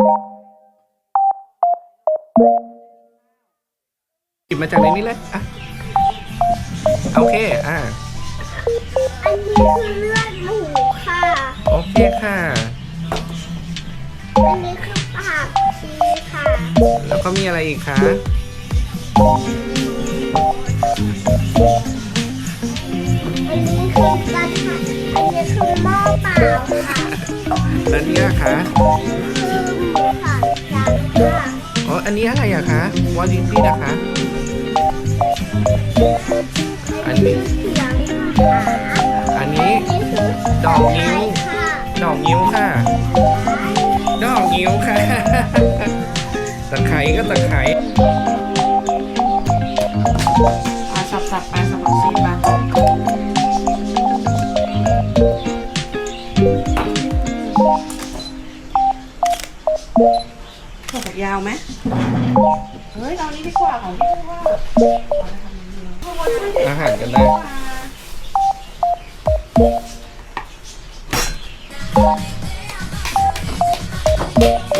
หยิบมาจากในนี้เลยอะโอเค อะอันนี้คือเลือดหมูค่ะ โอเคค่ะ อันนี้คือผักชีค่ะ แล้วก็มีอะไรอีกคะอันนี้คือกระทะอันนี้คือหม้อเปล่าค่ะ แล้วนี่อะคะ คือ อันนี้อะไรอะคะวอลลินตี้นะคะ อันนี้ อันนี้ ดอกนิ้ว ดอกนิ้วค่ะ ดอกนิ้วค่ะ ตะไคร้ก็ตะไคร้มาสับสับๆไปสับผักชีไป ยาวไหมเฮ้ยเอานี้ดีกว่าของพี่พูดว่าอาหารกันได้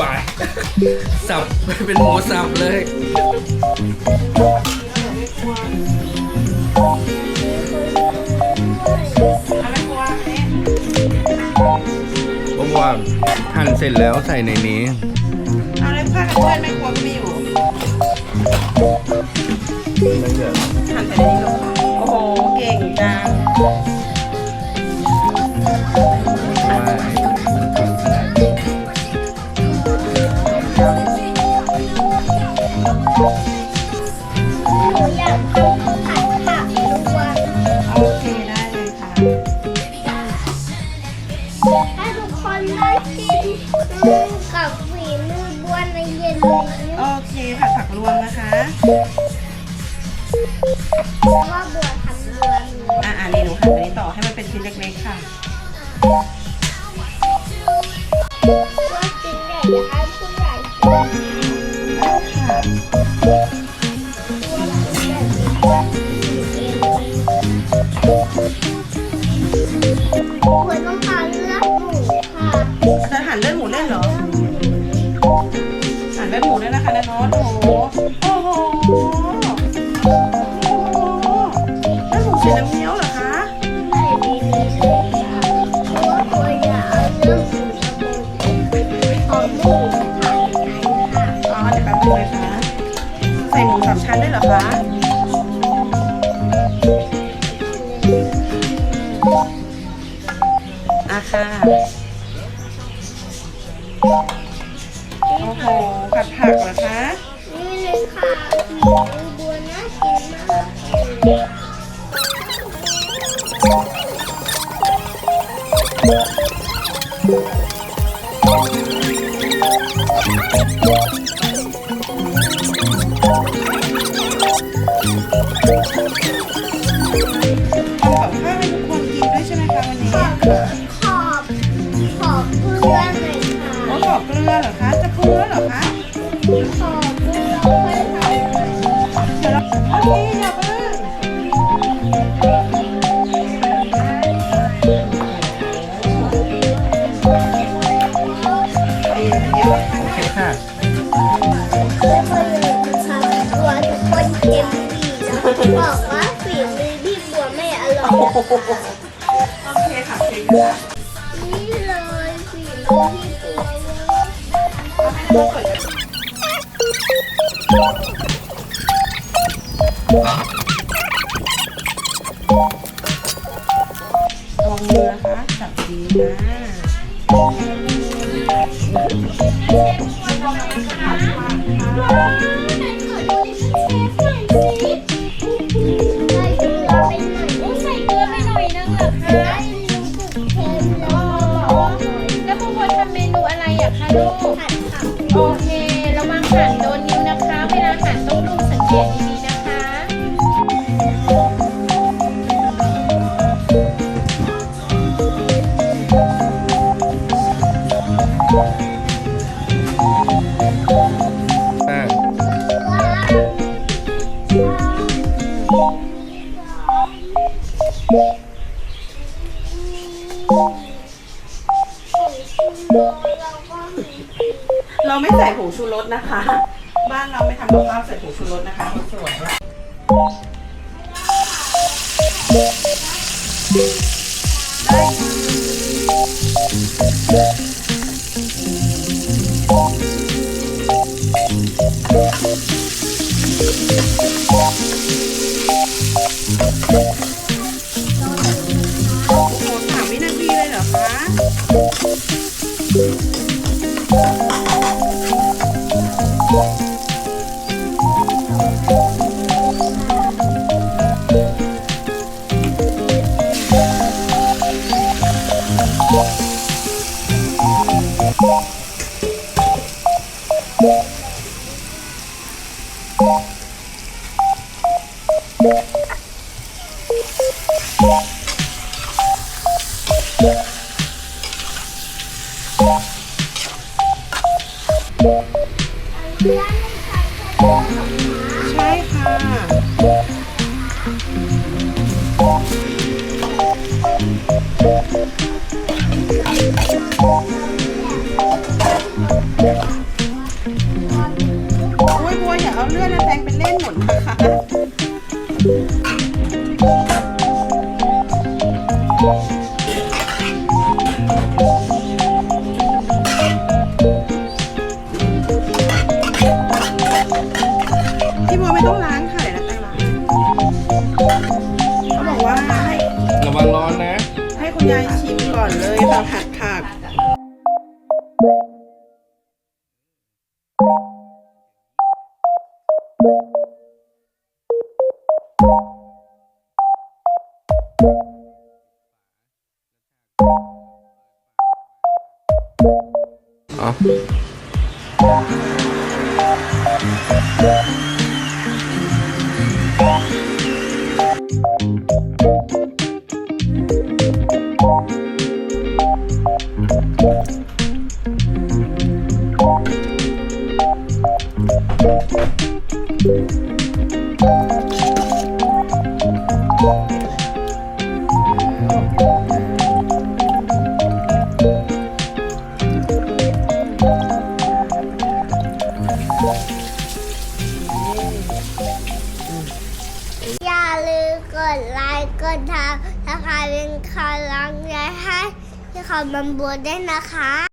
วายสับเป็นหมูสับเลยอะไรกลัวเนี่ยเพราะว่าหั่นเสร็จแล้วใส่ในนี้เอาอะไรผ้ากันเปื้อนไม่กลัวก็ไม่อยู่หั่นใส่ในนี้ลงโอ้โห เก่งจังห ชิ้นเล็กๆค่ะบัวกินใหญ่จะให้ผู้ใหญ่กินค่ะบัวกินแบบนี้บัวกินเองบัวต้องการเลือดหมูค่ะจะหั่นเลือดหมูเล่นเหรอหั่นเลือดหมูด้วยนะคะนะโน้ตโอ้ นได้วยเหรอคะอะค่ะโอ้โหผัดผักเหรอคะนี่เลยค่ะหมูบัวน่ากินมากทำ บอกว่าฝีมือพี่บัวไม่อร่อยโอเคค่ะเก่งค่ะนี่เลยฝีมือพี่บัวเว้ยเอาให้น้องเปิดกันลองมือนะคะจับดีนะ ต้องดูสังเกตดีๆนะคะ อะเราเราไม่ใส่ผงชูรสนะคะ บ้านเราไม่ทำกับข้าวใส่ผงชูรสนะคะสวยได้ 大家每天都要上班。 ใช่ค่ะ โอ้ยบัวอย่าเอาเลือดนะแตงเป็นเล่นหมดนะคะ ไม่ต้องล้างค่ะเดี๋ยวนะแตงล้างเขาบอกว่าให้ระวังร้อนนะ ให้คุณยายชิมก่อนเลยค่ะผัดผักอ๋อ ไลค์กดติดตามถ้าใครเป็นคารังใจให้ที่เขาบันบัวได้นะคะ